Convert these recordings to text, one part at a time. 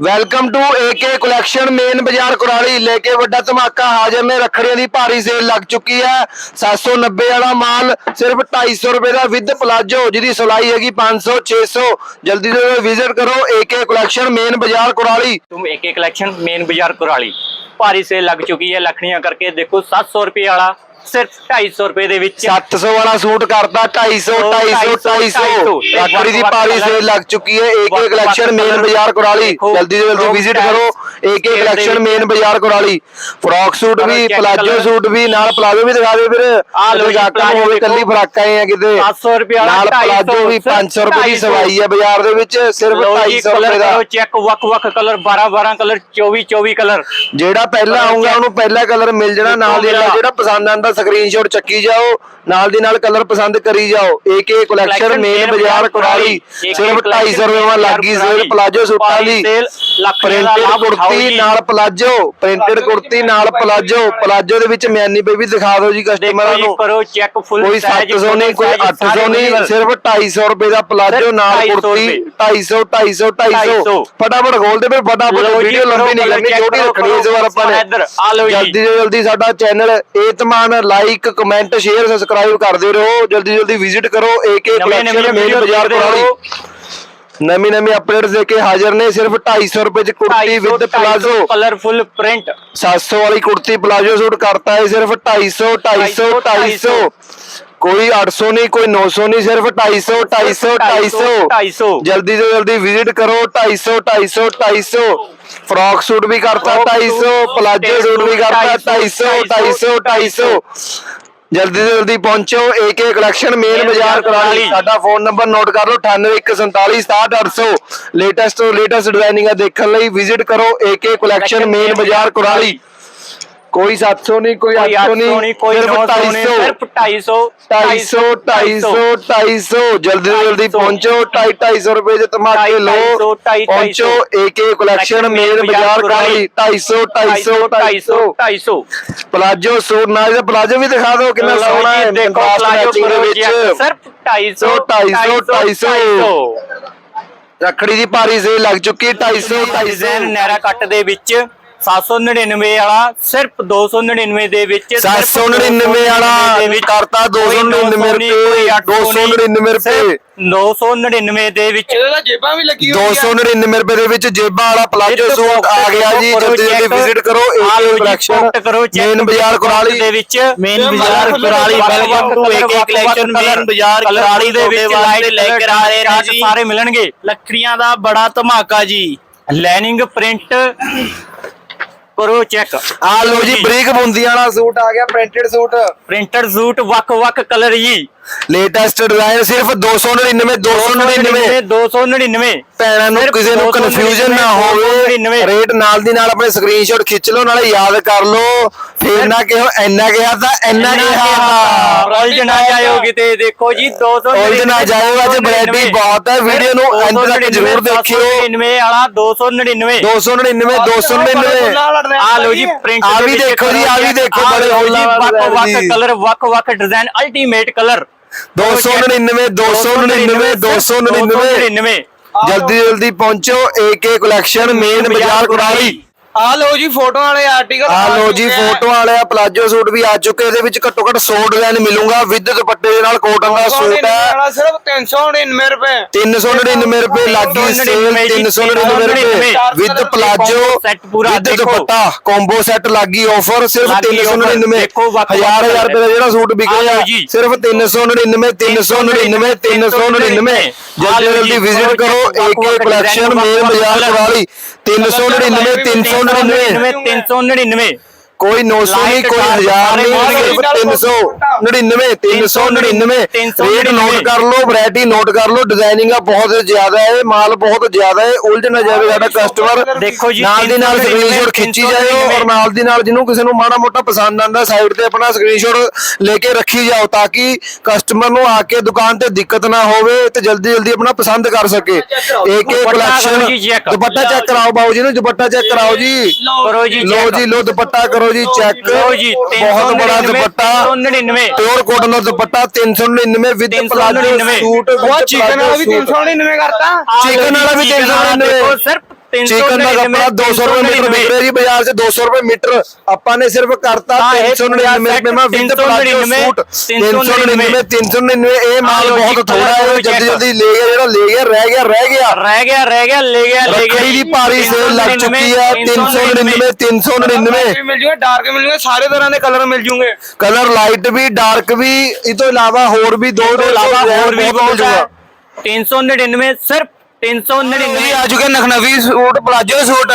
welcome to AK collection main ਬਾਜ਼ਾਰ ਕੁਰਾਲੀ ਲੈ ਕੇ ਵੱਡਾ ਧਮਾਕਾ ਹਾਜ਼ਰ ਨੇ ਰੱਖੜੀਆਂ ਦੀ ਭਾਰੀ ਸੇਲ ਲੱਗ ਚੁੱਕੀ ਹੈ 790 ਵਾਲਾ ਮਾਲ ਸਿਰਫ 250 ਰੁਪਏ ਦਾ ਵਿਦ ਪਲਾਜੋ ਜਿਹਦੀ ਸਿਲਾਈ ਹੈਗੀ 500 600 ਜਲਦੀ ਤੋਂ ਵਿਜ਼ਿਟ ਕਰੋ ਏਕੇ ਕਲੈਕਸ਼ਨ ਮੇਨ ਬਾਜ਼ਾਰ ਕੁਰਾਲੀ तुम एक एक कलेक्शन मेन बाजार कुराली ਭਾਰੀ ਸੇਲ ਲੱਗ ਚੁੱਕੀ ਹੈ ਲੱਖਣੀਆਂ ਕਰਕੇ ਦੇਖੋ 700 ਰੁਪਏ ਵਾਲਾ ਸਿਰਫ 250 ਰੁਪਏ ਦੇ ਵਿੱਚ। 700 ਵਾਲਾ ਸੂਟ ਕਰਦਾ 250 250 250 ਰੱਖੜੀ ਦੀ ਭਾਰੀ ਸੇਲ ਲੱਗ ਚੁੱਕੀ ਹੈ। ਏਕੇ ਕਲੈਕਸ਼ਨ ਮੇਨ ਬਾਜ਼ਾਰ ਕੁਰਾਲੀ। ਜਲਦੀ ਤੋਂ ਜਲਦੀ ਵਿਜ਼ਿਟ ਕਰੋ। ਏਕੇ ਕਲੈਕਸ਼ਨ ਮੇਨ ਬਾਜ਼ਾਰ ਕੁਰਾਲੀ। ਫਰੋਕ ਸੂਟ ਵੀ ਪਲਾਜੋ ਸੂਟ ਵੀ ਨਾਲ ਪਲਾਜੋ ਵੀ ਦਿਖਾ ਦੇ ਵੀਰ। ਆਹ ਲਓ ਜੀ, ਗਾਹਕਾਂ ਪਲਾਜੋ ਹੋਵੇ। ਕੱਲੀ ਫਰਾਕਾਂ ਹੀ ਆ ਕਿਤੇ। 700 ਰੁਪਏ ਨਾਲ 250 ਪਲਾਜੋ ਵੀ 500 ਰੁਪਏ ਦੀ 250 ਸਵਾਈ ਹੈ ਬਾਜ਼ਾਰ ਦੇ ਵਿੱਚ। ਸਿਰਫ ਲਓ ਜੀ 250 ਕਲਰ ਰੁਪਏ ਦਾ। ਚੈੱਕ ਵੱਖ ਵੱਖ ਕਲਰ 12 12 ਕਲਰ 24 24 ਕਲਰ ਜਿਹੜਾ ਪਹਿਲਾਂ ਆਉਂਗਾ ਉਹਨੂੰ ਪਹਿਲਾ ਕਲਰ ਮਿਲ ਜਾਣਾ ਨਾਲ। ਜਿਹੜਾ ਪਸੰਦ ਆਂਦਾ ਸਕਰੀਨਸ਼ਾਟ ਚੱਕੀ ਜਾਓ ਨਾਲ ਦੀ ਨਾਲ ਕਲਰ ਪਸੰਦ ਕਰੀ ਜਾਓ ਏਕੇ ਕਲੈਕਸ਼ਨ ਮੇਨ ਬਾਜ਼ਾਰ ਕੁਰਾਲੀ ਸਿਰਫ 250 ਰੁਪਏ ਵਿੱਚ ਲੱਗੀ ਸੇਲ। ਪਲਾਜੋ ਸੂਟਾਂ ਦੀ ਲੱਖ ਰੁਪਏ ਦਾ ਪ੍ਰਿੰਟਡ ਲਾਭ ਉਠਾਓ ਕੁੜਤੀ ਜੀ। ਨਾਲ ਪਲਾਜੋ ਪ੍ਰਿੰਟਡ ਕੁੜਤੀ ਨਾਲ ਪਲਾਜੋ। ਪਲਾਜੋ ਦੇ ਵਿੱਚ ਮਿਆਨੀ ਵੀ ਦਿਖਾ ਦਿਓ ਜੀ ਕਸਟਮਰਾਂ ਨੂੰ। ਕਰੋ ਚੈੱਕ ਫੁੱਲ ਕੋਈ 700 ਨਹੀਂ ਕੋਈ 800 ਨਹੀਂ ਸਿਰਫ 250 ਰੁਪਏ ਦਾ ਪਲਾਜੋ ਸਿਰਫ ਨਾਲ 250 ਕੁੜਤੀ। ਰੁਪਏ। 250 250 250 250 ਫਟਾਫਟ ਖੋਲ ਦੇ ਫਿਰ ਫਟਾਫਟ ਲਓ ਜੀ, ਵੀਡੀਓ ਲੰਬੀ ਨਹੀਂ ਕਰੋ, ਕਰਨੀ check ਛੋਟੀ ਕਰੋ, ਰੱਖਣੀ ਇਸ ਵਾਰ ਆਪਾਂ ਨੇ। ਇੱਧਰ, ਆ ਲਓ ਜੀ। ਜਲਦੀ ਤੋਂ ਜਲਦੀ ਸਾਡਾ ਚੈਨਲ ਏਤਮਾਨ ਲਾਈਕ ਕਮੈਂਟ ਸ਼ੇਅਰ ਸਬਸਕ੍ਰਾਈਬ ਕਰਦੇ ਰਹੋ। ਜਲਦੀ ਜਲਦੀ ਵਿਜ਼ਿਟ ਕਰੋ। ਏਕੇ ਨਵੇਂ ਨਵੇਂ ਕਲੈਕਸ਼ਨ ਮੇਨ ਵੀਡੀਓ ਬਾਜ਼ਾਰ ਦੇਖਦੇ ਰਹੋ। ਨਵੀਂ ਨਵੀਂ ਅਪਡੇਟਸ ਦੇ ਕੇ ਹਾਜ਼ਰ ਨੇ ਸਿਰਫ 250 ਰੁਪਏ ਚ kurti with palazzo colourful print 700 ਵਾਲੀ ਕੁੜਤੀ ਪਲਾਜ਼ੋ ਸੂਟ ਕਰਤਾ ਹੈ ਸਿਰਫ 250 250 250 ਕੋਈ 800 ਨਹੀਂ ਕੋਈ 900 ਨਹੀਂ ਸਿਰਫ 250 250 250 250 ਜਲਦੀ ਤੋਂ ਜਲਦੀ ਵਿਜ਼ਿਟ ਕਰੋ 250 250 250 ਫਰੋਕ ਸੂਟ ਵੀ ਕਰਤਾ Frock 250 ਸੂਟ, ਪਲਾਜੋ ਸੂਟ ਵੀ ਕਰਤਾ 250 250 250 ਜਲਦੀ ਤੋਂ ਜਲਦੀ ਪਹੁੰਚੋ ਏਕੇ ਕਲੈਕਸ਼ਨ ਮੇਨ ਬਾਜ਼ਾਰ ਕੁਰਾਲੀ। ਸਾਡਾ ਫੋਨ ਨੰਬਰ ਨੋਟ ਕਰ ਲਓ 9814766800 ਲੇਟੈਸਟ ਤੋਂ ਲੇਟੈਸਟ ਡਿਜ਼ਾਈਨਿੰਗਾਂ ਦੇਖਣ ਲਈ ਵਿਜ਼ਿਟ ਕਰੋ ਏਕੇ ਕਲੈਕਸ਼ਨ ਮੇਨ ਬਾਜ਼ਾਰ ਕੁਰਾਲੀ ਕੋਈ 700 ਨਹੀਂ ਕੋਈ ਕੋਈ 800 800 ਨਹੀਂ ਕੋਈ 900 ਨਹੀਂ ਸਿਰਫ 250 250 250 250 ਜਲਦੀ ਤੋਂ ਜਲਦੀ 250 ਪਹੁੰਚੋ 250 ਰੁਪਏ ਦੇ ਧਮਾਕੇ ਲਓ 250 ਪਹੁੰਚੋ ਏਕੇ ਕਲੈਕਸ਼ਨ ਮੇਨ ਬਾਜ਼ਾਰ ਕੁਰਾਲੀ 250 250 250 250 ਪਲਾਜੋ ਸੂਟ ਨਾਲ ਇਹਦਾ ਪਲਾਜੋ ਵੀ ਦਿਖਾ ਦਿਓ ਕਿੰਨਾ ਸੋਹਣਾ ਹੈ ਦੇਖੋ ਪਲਾਜੋ ਦੇ ਵਿੱਚ ਸਿਰਫ 250 250, 250 ਰੱਖੜੀ ਦੀ ਭਾਰੀ ਸੇਲ ਲੱਗ ਚੁੱਕੀ ਹੈ 250 ਡਿਜ਼ਾਈਨ 250 ਨੈਰਾ ਕੱਟ ਦੇ ਵਿੱਚ 799 ਵਾਲਾ ਸਿਰਫ 299 ਦੇ ਵਿੱਚ ਸਿਰਫ 799 ਵਾਲਾ ਕਰਤਾ 299 ਰੁਪਏ 299 ਰੁਪਏ। 999 ਦੇ ਵਿੱਚ ਇਹਦੇ ਜੇਬਾਂ ਵੀ ਲੱਗੀ ਹੋਈ ਆ 299 ਰੁਪਏ ਦੇ ਵਿੱਚ ਜੇਬਾਂ ਵਾਲਾ ਪਲਾਜੋ ਸੂਟ ਆ ਗਿਆ ਜੀ ਜਲਦੀ ਜਲਦੀ ਵਿਜ਼ਿਟ ਕਰੋ ਏਕੇ ਕਲੈਕਸ਼ਨ ਮੇਨ ਬਾਜ਼ਾਰ ਕੁਰਾਲੀ। ਦੇ ਵਿੱਚ। ਮੇਨ ਬਾਜ਼ਾਰ Kurali, welcome to AK collection, main ਬਾਜ਼ਾਰ ਕੁਰਾਲੀ ਦੇ ਵਿੱਚ ਤੁਹਾਡੇ ਵਾਸਤੇ ਲੈ ਕੇ ਆ ਰਹੇ ਨੇ ਜੀ। ਸਾਰੇ ਮਿਲਣਗੇ। ਲੱਕੜੀਆਂ ਦਾ ਬੜਾ ਧਮਾਕਾ ਜੀ। ਲੈਨਿੰਗ ਪ੍ਰਿੰਟ ਕਰੋ ਚੈੱਕ ਆ ਲੋ ਜੀ ਬਰੀਕ ਬੁੰਦੀਆਂ ਵਾਲਾ ਸੂਟ ਆ ਗਿਆ ਪ੍ਰਿੰਟਡ ਸੂਟ। ਪ੍ਰਿੰਟਡ ਸੂਟ ਵੱਖ-ਵੱਖ ਕਲਰ ਜੀ। ਲੇਟੈਸਟ ਡਿਜ਼ਾਈਨ ਸਿਰਫ 299 299 299 ਭੈਣਾਂ ਨੂੰ ਕਿਸੇ ਨੂੰ 299 ਕਨਫਿਊਜ਼ਨ ਨਾ ਹੋਵੇ 299 ਰੇਟ ਨਾਲ ਦੀ ਨਾਲ ਆਪਣੇ ਸਕਰੀਨਸ਼ਾਟ ਖਿੱਚ ਲਓ ਨਾਲੇ ਯਾਦ ਕਰ ਲਓ ਫੇਰ ਨਾ ਕਿਹੋ ਇੰਨਾ ਕਿਹਾ ਤਾਂ ਇੰਨਾ ਕਿਹਾ ਉਲਝ ਨਾ ਜਾਇਓ ਕਿਤੇ ਦੇਖੋ ਜੀ 299 ਉਲਝ ਨਾ ਜਾਇਓ, ਅੱਜ variety ਬਹੁਤ ਹੈ, video ਨੂੰ end ਤੱਕ ਜ਼ਰੂਰ ਦੇਖਿਓ। 299 ਵਾਲਾ 299 299 299 ਆ ਲੋ ਜੀ ਪ੍ਰਿੰਟ ਆ ਵੀ ਦੇਖੋ ਜੀ, ਆ ਵੀ ਦੇਖੋ, ਬੜੇ ਫੁੱਲਾਂ ਵਾਲਾ ਵੱਖ-ਵੱਖ ਜੀ। ਕਲਰ ਵੱਖ-ਵੱਖ ਡਿਜ਼ਾਈਨ ਅਲਟੀਮੇਟ ਕਲਰ 299 299 299 ਜਲਦੀ ਜਲਦੀ ਪਹੁੰਚੋ ਏਕੇ ਕਲੈਕਸ਼ਨ ਮੇਨ ਬਾਜ਼ਾਰ ਕੁਰਾਲੀ ਆ ਲਓ ਜੀ ਫੋਟੋ ਵਾਲੇ ਆਰਟੀਕਲ ਆ ਲੋ ਜੀ ਫੋਟੋ ਵਾਲੇ ਆ ਪਲਾਜੋ ਸੂਟ ਵੀ ਆ ਚੁੱਕੇ ਇਹਦੇ ਵਿੱਚ ਘੱਟੋ ਘੱਟ 100 ਡਿਜ਼ਾਈਨ ਮਿਲੂਗਾ ਵਿਦ ਦੁਪੱਟੇ ਦੇ ਨਾਲ ਕੋਟਨ ਦਾ ਸੂਟ ਹੈ ਵਾਲਾ ਸਿਰਫ 399 ਰੁਪਏ 399 ਰੁਪਏ ਲੱਗੀ ਸੇਲ 399 ਰੁਪਏ ਵਿਦ ਪਲਾਜੋ set ਪੂਰਾ ਵਿਦ ਦੇਖੋ। ਦੁਪੱਟਾ ਕੰਬੋ ਸੈੱਟ ਲੱਗੀ ਆਫਰ ਸਿਰਫ ਲੱਗੀ offer, 399 ਦੇਖੋ ਵੱਖ-ਵੱਖ ਹਜ਼ਾਰ ਹਜ਼ਾਰ ਰੁਪਏ ਦਾ ਜਿਹੜਾ ਸੂਟ ਲਓ ਜੀ। ਸਿਰਫ 399 399 399 ਜਲਦੀ ਜਲਦੀ ਵਿਜ਼ਿਟ ਕਰੋ ਏਕੇ ਕਲੈਕਸ਼ਨ ਮੇਨ ਬਾਜ਼ਾਰ ਕੁਰਾਲੀ 399 399 399 ਕੋਈ 900 ਨਹੀਂ ਕੋਈ dark 1000 ਸਾਰੇ ਨਹੀਂ model ਸਿਰਫ 399 399 ਰੇਟ ਨੋਟ ਕਰ ਲਓ ਵੈਰਾਈਟੀ ਨੋਟ ਕਰ ਲਓ ਡਿਜ਼ਾਈਨਿੰਗ ਆ ਬਹੁਤ ਜ਼ਿਆਦਾ ਹੈ ਮਾਲ ਬਹੁਤ ਜ਼ਿਆਦਾ ਹੈ ਉਲਝ ਨਾ ਜਾਵੇ ਸਾਡਾ ਕਸਟਮਰ ਦੇਖੋ ਜੀ, ਨਾਲ ਦੀ ਨਾਲ 399 ਸਕਰੀਨਸ਼ਾਟ ਖਿੱਚੀ ਜਾਇਓ ਔਰ ਨਾਲ ਦੀ ਨਾਲ ਜਿਹਨੂੰ ਕਿਸੇ ਨੂੰ ਮਾੜਾ ਮੋਟਾ ਪਸੰਦ ਆਂਦਾ ਸਾਈਡ ਤੇ ਆਪਣਾ ਸਕਰੀਨਸ਼ਾਟ ਲੈ ਕੇ ਰੱਖੀ ਜਾਓ ਤਾਂ ਕਿ ਕਸਟਮਰ ਨੂੰ ਆ ਕੇ ਦੁਕਾਨ ਤੇ ਦਿੱਕਤ ਨਾ ਹੋਵੇ ਤੇ ਜਲਦੀ ਜਲਦੀ ਆਪਣਾ ਪਸੰਦ ਕਰ ਸਕੇ। ਏਕੇ ਕਲੈਕਸ਼ਨ। ਦੁਪੱਟਾ ਚੈੱਕ ਕਰਾਓ। ਬਾਬੂ ਜੀ। ਨੂੰ ਦੁਪੱਟਾ ਚੈੱਕ ਕਰਾਓ ਜੀ। ਕਰੋ ਜੀ ਲੋ। ਜੀ ਲੋ ਦੁਪੱਟਾ ਕਰੋ ਜੀ ਚੈੱਕ ਬਹੁਤ ਬੜਾ 399, ਦੁਪੱਟਾ। 399 ਪਿਓਰ ਕੋਟਨ ਦਾ ਦੁਪੱਟਾ 399 ਵਿਦ 399 ਪਲਾਜੋ ਸੂਟ ਉਹ ਚਿਕਨ ਵਾਲਾ ਵੀ 399 ਕਰਤਾ। Chicken ਵਾਲਾ ਵੀ 399 ਦੇਖੋ ਸਿਰਫ ਚਿਕਨ ਦਾ ਕੱਪੜਾ 200 ਰੁਪਏ ਮੀਟਰ ਵਿਕ ਰਿਹਾ ਜੀ ਬਾਜ਼ਾਰ 'ਚ 200 ਰੁਪਏ ਮੀਟਰ ਆਪਾਂ ਨੇ ਸਿਰਫ ਕਰਤਾ ਹਾਂ, ਇਹ 399 ਰੁਪਏ ਮੈਂ ਵਿਦ ਪਲਾਜੋ 399 ਸੂਟ 399 399 ਇਹ ਮਾਲ ਬਹੁਤ ਥੋੜਾ ਹੈ ਜਲਦੀ। ਜਲਦੀ ਲੈ ਗਿਆ ਜਿਹੜਾ ਲੈ ਗਿਆ ਰਹਿ ਗਿਆ ਰਹਿ ਗਿਆ ਰਹਿ ਗਿਆ ਰਹਿ ਗਿਆ ਲੈ ਗਿਆ ਲੈ ਗਿਆ ਦੀ ਭਾਰੀ ਸੇਲ ਲੱਗ ਚੁੱਕੀ ਹੈ 399 399 ਮਿਲ ਜੂਗੇ ਡਾਰਕ ਮਿਲ ਜੂਗੇ ਸਾਰੇ ਤਰ੍ਹਾਂ ਦੇ ਕਲਰ ਮਿਲ ਜੂਗੇ ਕਲਰ ਲਾਈਟ ਵੀ ਡਾਰਕ ਵੀ ਇਹ ਤੋਂ ਇਲਾਵਾ ਹੋਰ ਵੀ ਦੋ ਤੋਂ ਇਲਾਵਾ ਹੋਰ ਵੀ ਮਿਲ ਬਹੁਤ ਹੈ 399 ਸਿਰਫ 399 ਆ ਚੁੱਕੇ ਨਖਨਵੀ suit palazzo suit.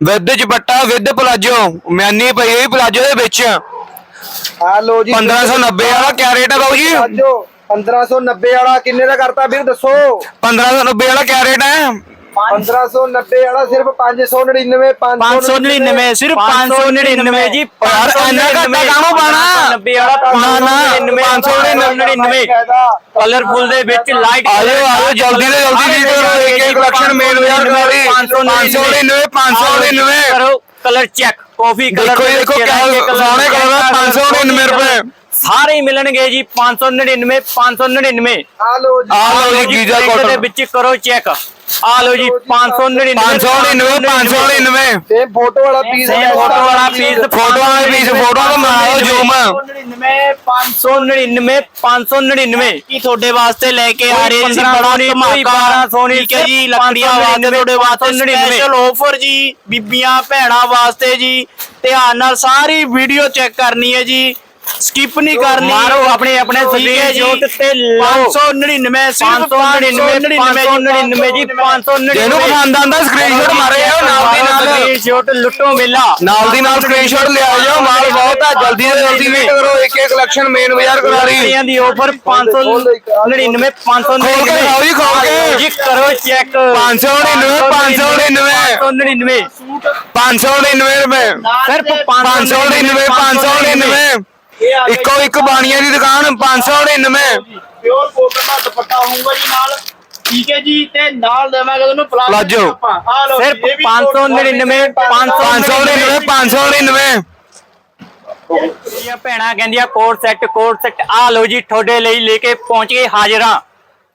With dupatta with palazzo. ਮਿਆਨੀ ਪਈ ਹੋਈ ਪਲਾਜੋ ਦੇ ਵਿੱਚ। ਆ ਲੋ ਜੀ। 1590 ਵਾਲਾ ਕਿਆ ਰੇਟ ਹੈ ਬਾਬੂ ਜੀ? ਪਲਾਜੋ 1590 ਵਾਲਾ ਕਿੰਨੇ ਦਾ ਕਰਤਾ ਵੀਰ ਦੱਸੋ। 1590 ਵਾਲਾ ਕਿਆ ਰੇਟ ਹੈ 1590 ਵਾਲਾ ਸਿਰਫ 599 599 ਸਿਰਫ 599 ਜੀ ਓ ਯਾਰ, ਇੰਨਾ ਘੱਟਾ ਕਾਹਨੂੰ ਪਾਣਾ? 90 ਵਾਲਾ ਨਾ, ਨਾ, 599 ਕਲਰਫੁਲ ਦੇ ਵਿੱਚ ਲਾਈਟ ਆਜੋ ਆਜੋ ਜਲਦੀ ਤੋਂ ਜਲਦੀ ਜੀ ਕਰੋ ਇੱਕ ਇੱਕ ਕਲੈਕਸ਼ਨ ਮੇਲ ਬਾਜ਼ਾਰ ਕਰਾਲੀ 599 599 ਕਰੋ ਕਲਰ ਚੈੱਕ ਕਾਫੀ ਕਲਰ ਦੇਖੋ ਦੇਖੋ ਸੋਹਣੇ colour ਆ, 599 ਰੁਪਏ। ਸਾਰੇ ਹੀ ਮਿਲਣਗੇ ਜੀ 599 599 ਆ ਲੋ ਜੀ ਆ ਲਓ ਜੀ ਗੀਜ਼ਾ print ਦੇ ਕਾਟਨ ਵਿੱਚ ਕਰੋ ਚੈੱਕ ਆ ਲਓ ਜੀ 599 599 599 ਤੇ ਫੋਟੋ ਵਾਲਾ ਪੀਸ ਫੋਟੋ ਵਾਲਾ ਪੀਸ ਫੋਟੋ ਵਾਲੇ ਪੀਸ ਫੋਟੋ ਦਾ ਮਾਰੋ ਜ਼ੂਮ 599 599 ਕੀ ਤੁਹਾਡੇ ਵਾਸਤੇ ਲੈ ਕੇ ਆ ਰਹੇ ਸੀ ਬੜਾ ਧਮਾਕਾ ਬਾਰਾਂ ਸੌ ਨੀ, ਠੀਕ ਹੈ ਜੀ ਲੱਕੜੀਆਂ ਵਾਸਤੇ ਤੁਹਾਡੇ ਵਾਸਤੇ 599 ਸਪੈਸ਼ਲ ਆਫਰ ਜੀ ਬੀਬੀਆਂ ਭੈਣਾਂ ਵਾਸਤੇ ਜੀ ਧਿਆਨ ਨਾਲ ਸਾਰੀ ਵੀਡੀਓ ਚੈੱਕ ਕਰਨੀ ਹੈ ਜੀ ਸਕਿਪ ਨਹੀਂ ਕਰਨੀ ਮਾਰੋ ਆਪਣੇ ਆਪਣੇ ਠੀਕ ਹੈ ਜੀ screenshot ਤੇ ਲਓ 599 ਸਿਰਫ 599 599 ਜੀ 599 ਜਿਹਨੂੰ ਪਸੰਦ ਆਂਦਾ ਸਕਰੀਨਸ਼ਾਟ ਮਾਰੇ ਜਾਓ ਨਾਲ ਦੀ ਨਾਲ ਸਕਰੀਨਸ਼ਾਟ ਲੁੱਟੋ ਮੇਲਾ ਨਾਲ ਦੀ ਨਾਲ ਸਕਰੀਨਸ਼ਾਟ ਲਿਆ ਜਾਓ ਮਾਲ ਬਹੁਤ ਹੈ ਜਲਦੀ ਤੋਂ ਜਲਦੀ ਵੇਟ ਕਰੋ ਇੱਕ ਇੱਕ ਕਲੈਕਸ਼ਨ ਮੇਨ ਬਾਜ਼ਾਰ ਕਰਾ ਰਹੀ ਕੁੜੀਆਂ ਦੀ ਆਫਰ 599 599 ਖੋਲ ਕੇ ਦਿਖਾਓ ਜੀ, ਖੋਲ ਕੇ। ਜੀ ਕਰੋ ਚੈੱਕ 599 599 599 599 ਰੁਪਏ ਸਿਰਫ 599 599 ਇੱਕੋ ਇੱਕ ਬਾਣੀਆਂ ਦੀ ਦੁਕਾਨ 599 ਪਿਓਰ ਕੋਟਨ ਦਾ ਦੁਪੱਟਾ ਹੋਊਗਾ ਜੀ ਨਾਲ। ਠੀਕ ਹੈ ਜੀ ਤੇ ਨਾਲ ਦੇਵਾਂਗੇ ਤੁਹਾਨੂੰ ਪਲਾਜੋ। ਆ ਲਓ ਸਿਰਫ ਇਹ ਵੀ 599 599 599 ਇਹ ਭੈਣਾਂ ਕਹਿੰਦੀਆਂ ਕੋਟ ਸੈੱਟ ਕੋਟ ਸੈੱਟ ਆ ਲਓ ਜੀ ਤੁਹਾਡੇ ਲਈ ਲੈ ਕੇ ਪਹੁੰਚ ਗਏ ਹਾਜ਼ਰਾਂ।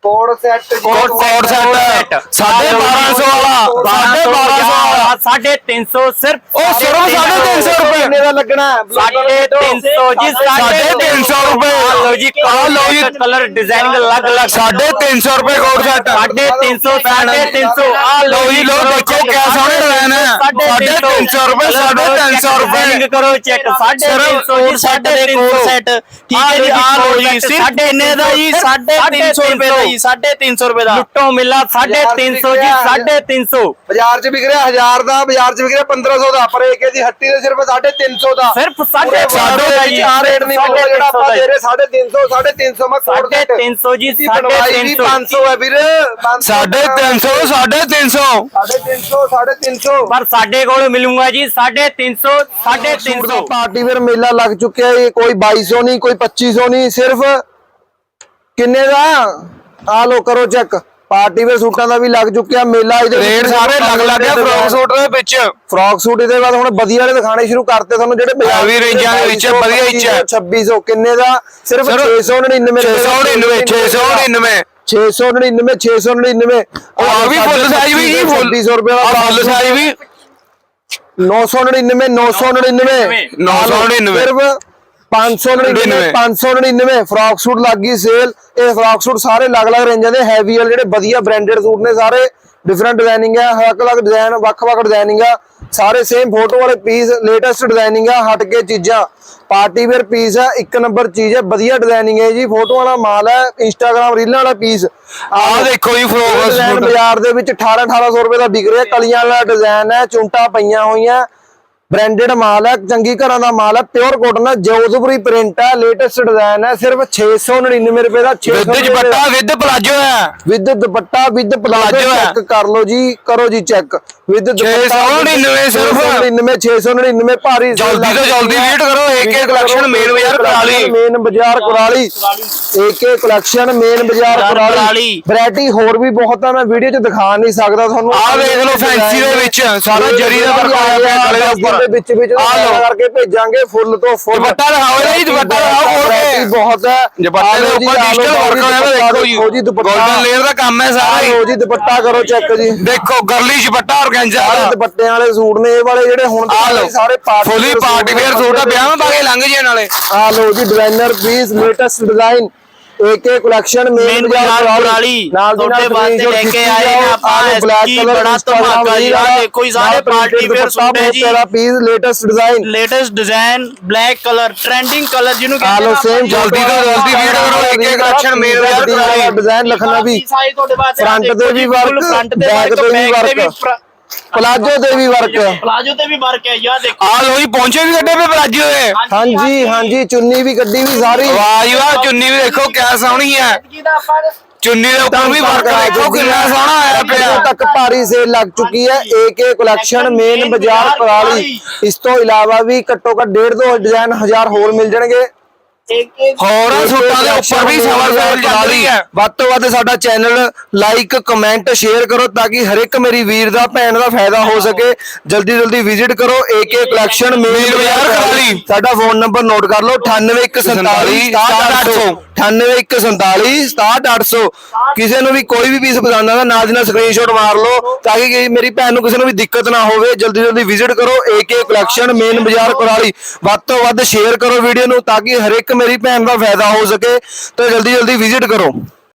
Coord set coat coat set 1250 ਵਾਲਾ 1250 ਵਾਲਾ ਸਾਢੇ 300 ਸਿਰਫ ਉਹ ਸਿਰਫ 350 ਰੁਪਏ ਕਿੰਨੇ ਦਾ ਲੱਗਣਾ ਸਾਢੇ 300 ਜੀ ਸਾਢੇ 300 ਰੁਪਏ। ਲਓ ਜੀ ਆ ਲਓ ਜੀ। ਕਲਰ ਡਿਜ਼ਾਈਨ ਅਲੱਗ ਅਲੱਗ ਸਾਢੇ 300 ਰੁਪਏ ਕੋਟ ਸੈੱਟ ਸਾਢੇ 300 ਸਾਢੇ 300 ਆ ਲਓ ਜੀ ਲੋ ਦੇਖੋ ਕਿਆ ਸੋਹਣੇ ਡਿਜ਼ਾਈਨ ਹੈ ਸਾਢੇ 300 ਰੁਪਏ ਸਾਢੇ 300 ਰੁਪਏ ਕਰੋ ਚੈੱਕ ਸਾਢੇ 300 ਜੀ ਸਾਢੇ 300 ਸੈੱਟ ਠੀਕ ਹੈ ਜੀ ਆ ਲਓ ਜੀ ਸਿਰਫ ਕਿੰਨੇ ਦਾ ਜੀ 350 ਰੁਪਏ ਦਾ ਜੀ 350 ਰੁਪਏ ਦਾ ਲੁੱਟੋ ਮਿਲਾ ਸਾਢੇ 300 ਜੀ ਸਾਢੇ 300 ਬਾਜ਼ਾਰ 'ਚ ਵਿਕ ਰਿਹਾ 1000 ਦਾ ਬਾਜ਼ਾਰ 'ਚ ਵਿਕ ਰਿਹਾ 1500 ਦਾ ਪਰ ਏਕੇ ਦੀ ਹੱਟੀ ਦੇ ਸਿਰਫ 350 ਦਾ ਸਿਰਫ ਸਾਢੇ ਸਾਡੇ ਦਾ ਵਿੱਚ ਜੀ ਆ ਰੇਟ ਨਹੀਂ ਮਿਲਦਾ ਜਿਹੜਾ ਆਪਾਂ ਦੇ ਰਹੇ 350 350 ਮੈਂ ਕੋਡ ਸਾਢੇ 300 ਜੀ ਸਾਢੇ 300 500 ਹੈ ਵੀਰ ਸਾਢੇ 300 ਸਾਢੇ 300 350 350 ਪਰ ਸਾਡੇ ਕੋਲ ਮਿਲੂਗਾ ਜੀ ਸਾਢੇ 300 ਸਾਢੇ 300 ਪਾਰਟੀ ਵੇਅਰ ਮੇਲਾ ਲੱਗ ਚੁੱਕਿਆ ਹੈ ਕੋਈ 2200 ਨਹੀਂ ਕੋਈ 2500 ਨਹੀਂ ਸਿਰਫ ਕਿੰਨੇ ਦਾ ਆ ਲੋ ਕਰੋ ਚੈੱਕ ਪਾਰਟੀ ਵੇਅਰ ਸੂਟਾਂ ਦਾ ਵੀ ਲੱਗ ਚੁੱਕਿਆ ਮੇਲਾ ਇਹਦੇ ਰੇਟ ਸਾਰੇ ਲੱਗ ਲੱਗ ਗਿਆ ਫਰੋਕ ਸੂਟ ਦੇ ਵਿੱਚ। ਫਰੌਕ ਸੂਟ ਇਹਦੇ ਬਾਅਦ ਹੁਣ ਵਧੀਆ ਵਾਲੇ ਦਿਖਾਣੇ ਸ਼ੁਰੂ ਕਰਤੇ ਤੁਹਾਨੂੰ ਜਿਹੜੇ Heavy ਰੇਂਜਾਂ ਦੇ ਵਿੱਚ ਵਧੀਆ ਹੈ। 2600 ਕਿੰਨੇ ਦਾ? ਸਿਰਫ ਸਿਰਫ 699 699 699 699 699 ਉਹ ਆ ਵੀ ਫੁੱਲ ਸਾਈਜ਼ ਵੀ ਜੀ ਫੁੱਲ? 2600 ਰੁਪਏ ਦਾ ਫੁੱਲ ਸਾਈਜ਼ ਵੀ? 999 999 999 ਸਿਰਫ 599 599 ਫਰੌਕ ਸੂਟ ਲੱਗ ਗਈ ਸੇਲ ਇਹ ਫਰੌਕ ਸੂਟ ਸਾਰੇ ਅਲੱਗ-ਅਲੱਗ ਰੇਂਜਾਂ ਦੇ। ਹੈਵੀ ਵਾਲੇ ਜਿਹੜੇ ਵਧੀਆ ਬ੍ਰਾਂਡਡ ਸੂਟ ਨੇ ਸਾਰੇ ਡਿਫਰੈਂਟ ਡਿਜ਼ਾਈਨਿੰਗ ਹੈ ਅਲੱਗ-ਅਲੱਗ ਡਿਜ਼ਾਈਨ ਵੱਖ-ਵੱਖ ਡਿਜ਼ਾਈਨਿੰਗ ਆ। ਸਾਰੇ ਸੇਮ ਫੋਟੋ ਵਾਲੇ ਪੀਸ ਲੇਟੈਸਟ ਡਿਜ਼ਾਈਨਿੰਗ ਆ। ਹਟ ਕੇ ਚੀਜ਼ਾਂ। ਪਾਰਟੀ ਵੇਅਰ ਪੀਸ ਹੈ ਇੱਕ ਨੰਬਰ ਚੀਜ਼ ਹੈ ਵਧੀਆ ਡਿਜ਼ਾਈਨਿੰਗ ਹੈ ਜੀ। ਫੋਟੋ ਵਾਲਾ ਮਾਲ ਹੈ ਇੰਸਟਾਗ੍ਰam ਰੀਲਾਂ ਵਾਲਾ ਪੀਸ ਆਹ ਦੇਖੋ ਜੀ ਸੂਟ ਬਾਜ਼ਾਰ ਦੇ ਵਿੱਚ 18 1800 ਰੁਪਏ ਦਾ ਵਿਕ ਰਿਹਾ। ਕਲੀਆਂ ਵਾਲਾ ਡਿਜ਼ਾਈਨ ਹੈ ਚੁੰਟਾ ਪਈਆਂ ਹੋਈਆਂ। ਬ੍ਰਾਂਡਡ ਮਾਲ ਹੈ ਚੰਗੀ ਘਰਾਂ ਦਾ ਮਾਲ ਹੈ ਪਿਓਰ ਕੋਟਨ ਹੈ ਜੋਧਪੁਰੀ ਪ੍ਰਿੰਟ ਹੈ ਲੇਟੈਸਟ ਡਿਜ਼ਾਈਨ ਹੈ ਸਿਰਫ 699 ਰੁਪਏ ਦਾ 600 ਵਿਦ ਦੁਪੱਟਾ ਵਿਦ ਪਲਾਜੋ ਹੈ। With dupatta with palazzo. Check ਕਰ ਲਓ ਜੀ ਕਰੋ ਜੀ ਚੈੱਕ ਵਿਦ 699 ਸਿਰਫ। 699 699 ਭਾਰੀ ਜਲਦੀ ਤੋਂ ਜਲਦੀ ਵੇਟ ਕਰੋ ਇੱਕ ਕਲੈਕਸ਼ਨ ਮੇਨ ਬਾਜ਼ਾਰ ਕਰਾਲੀ ਮੇਨ ਬਾਜ਼ਾਰ ਕੁਰਾਲੀ ਏਕੇ ਕਲੈਕਸ਼ਨ ਮੇਨ ਬਾਜ਼ਾਰ ਬਾਜ਼ਾਰ ਕੁਰਾਲੀ ਕੁਰਾਲੀ। ਵੈਰਾਈਟੀ ਹੋਰ ਵੀ ਬਹੁਤ ਆ ਮੈਂ ਵੀਡੀਓ 'ਚ ਦਿਖਾ ਨਹੀਂ ਸਕਦਾ ਤੁਹਾਨੂੰ। ਆਹ ਵੇਖ ਲਓ ਫੈਂਸੀ ਦੇ ਵਿੱਚ ਸਾਰਾ ਜਰੀ ਦਾ ਵਰਕ ਹੋਇਆ ਪਿਆ ਗਲੇ ਦੇ ਉੱਪਰ। ਦੇ ਵਿੱਚ ਵਿੱਚ। ਕਰਕੇ ਭੇਜਾਂਗੇ ਫੁੱਲ ਤੋਂ ਫੁੱਲ ਦੁਪੱਟਾ ਦਿਖਾਓ ਜੀ, ਦੁਪੱਟਾ ਦਿਖਾਓ ਖੋਲ ਕੇ। ਬਹੁਤ ਹੈ। ਦੁਪੱਟੇ ਦੇ ਉੱਪਰ ਡਿਜੀਟਲ ਵਰਕ ਹੋਇਆ ਦੇਖੋ ਜੀ। ਦੇਖੋ ਜੀ ਦੁਪੱਟਾ। 골ਡਨ ਲੇਅਰ ਦਾ ਕੰਮ ਹੈ ਸਾਰਾ ਹੀ ਜੀ ਦੁਪੱਟਾ ਕਰੋ ਚੈੱਕ ਜੀ। ਦੇਖੋ ਗਰਲੀ ਦੁਪੱਟਾ ਔਰਗੈਂਜਾ ਸਾਰੇ ਦੁਪੱਟਿਆਂ ਵਾਲੇ ਸੂਟ ਨੇ ਇਹ ਵਾਲੇ ਜਿਹੜੇ ਹੁਣ ਸਾਰੇ party fully party wear suit ਆ ਵਿਆਹ ਪਾ ਕੇ ਲੰਘ ਜੇ ਨਾਲੇ। ਆ ਲਓ ਜੀ designer piece latest design AK collection main ਬਾਜ਼ਾਰ ਕੁਰਾਲੀ। ਤੁਹਾਡੇ ਵਾਸਤੇ ਲੈ ਕੇ ਆਏ ਨੇ ਆਪਾਂ ਐਸਕੀ ਬੜਾ ਧਮਾਕਾ ਜੀ। ਆਹ ਦੇਖੋ ਜੀ, ਸਾਰੇ party wear ਸੂਟ ਹੈ ਜੀ। ਤੇਰਾ piece latest design latest design black colour trending colour ਜਿਹਨੂੰ ਆ ਲਓ ਆਪਾਂ ਸੇਮ। ਜਲਦੀ ਤੋਂ ਜਲਦੀ ਵੀਡੀਓ ਕਰੋ, ਇੱਕ ਇੱਕ collection ਮੇਨ ਬਾਜ਼ਾਰ ਕੁਰਾਲੀ। ਡਿਜ਼ਾਈਨ ਲਖਨਵੀ ਦੇਖੋ ਤੇ ਵੀ full front ਤੇ ਵੀ back ਵੀ ਵਰਕ। ਪਲਾਜੋ ਤੇ ਵੀ ਵਰਕ ਹੈ ਯਾ ਦੇਖੋ। ਆ ਲੋ ਜੀ ਪਹੁੰਚੇ ਵੀ ਕੱਢੇ ਪਏ ਪਲਾਜੋ ਦੇ ਹਾਂਜੀ ਹਾਂਜੀ ਚੁੰਨੀ ਵੀ ਕੱਢੀ ਵੀ ਸਾਰੀ। ਵਾਹ ਜੀ ਵਾਹ ਚੁੰਨੀ ਵੀ ਦੇਖੋ ਕਿਆ ਸੋਹਣੀ ਹੈ। ਜਿਹਦਾ ਆਪਾਂ ਚੁੰਨੀ ਦੇ ਉੱਪਰ ਵੀ ਵਰਕ ਦੇਖੋ ਕਿੰਨਾ ਸੋਹਣਾ ਆਇਆ ਪਿਆ। ਤੱਕ ਭਾਰੀ ਸੇਲ ਲੱਗ ਚੁੱਕੀ ਹੈ। ਏਕੇ ਕਲੈਕਸ਼ਨ ਮੇਨ ਬਾਜ਼ਾਰ ਕੁਰਾਲੀ ਇਸ ਤੋਂ ਇਲਾਵਾ ਵੀ ਘੱਟੋ ਘੱਟ 1.5 ਡਿਜ਼ਾਈਨ ਹਜ਼ਾਰ ਹੋਰ ਮਿਲ ਜਾਣਗੇ। ਹੋਰ ਸੂਟਾਂ ਦੇ ਉੱਪਰ ਵੀ ਸਵਰ ਸੇਲ ਚੱਲ ਰਹੀ ਹੈ ਵੱਧ ਤੋਂ ਵੱਧ ਸਾਡਾ ਚੈਨਲ ਲਾਈਕ ਕਮੈਂਟ ਸ਼ੇਅਰ ਕਰੋ ਤਾਂ ਕਿ ਹਰ ਇੱਕ ਮੇਰੀ ਵੀਰ ਦਾ ਭੈਣ ਦਾ ਫਾਇਦਾ ਹੋ ਸਕੇ। ਜਲਦੀ ਜਲਦੀ ਵਿਜ਼ਿਟ ਕਰੋ ਏਕੇ ਕਲੈਕਸ਼ਨ ਮੇਨ ਬਾਜ਼ਾਰ ਸਾਡਾ ਫੋਨ ਨੰਬਰ ਨੋਟ ਕਰ ਲਓ 9814 9814 67800 ਕਿਸੇ ਨੂੰ ਵੀ ਕੋਈ ਵੀ ਪੀਸ ਪਸੰਦ ਆਉਂਦਾ ਨਾਲ ਦੀ ਨਾਲ ਸਕਰੀਨਸ਼ਾਟ ਮਾਰ ਲਓ ਤਾਂ ਕਿ ਕਿ ਮੇਰੀ ਭੈਣ ਨੂੰ ਕਿਸੇ ਨੂੰ ਵੀ ਦਿੱਕਤ ਨਾ ਹੋਵੇ ਜਲਦੀ ਜਲਦੀ ਵਿਜ਼ਿਟ ਕਰੋ ਏਕੇ ਕਲੈਕਸ਼ਨ ਮੇਨ ਬਾਜ਼ਾਰ ਕੁਰਾਲੀ। ਵੱਧ ਤੋਂ ਵੱਧ ਸ਼ੇਅਰ ਕਰੋ ਵੀਡੀਓ ਨੂੰ ਤਾਂ ਕਿ ਹਰ ਇੱਕ ਮੇਰੀ ਭੈਣ ਦਾ ਫਾਇਦਾ ਹੋ ਸਕੇ ਤਾਂ ਜਲਦੀ ਜਲਦੀ ਵਿਜ਼ਿਟ ਕਰੋ।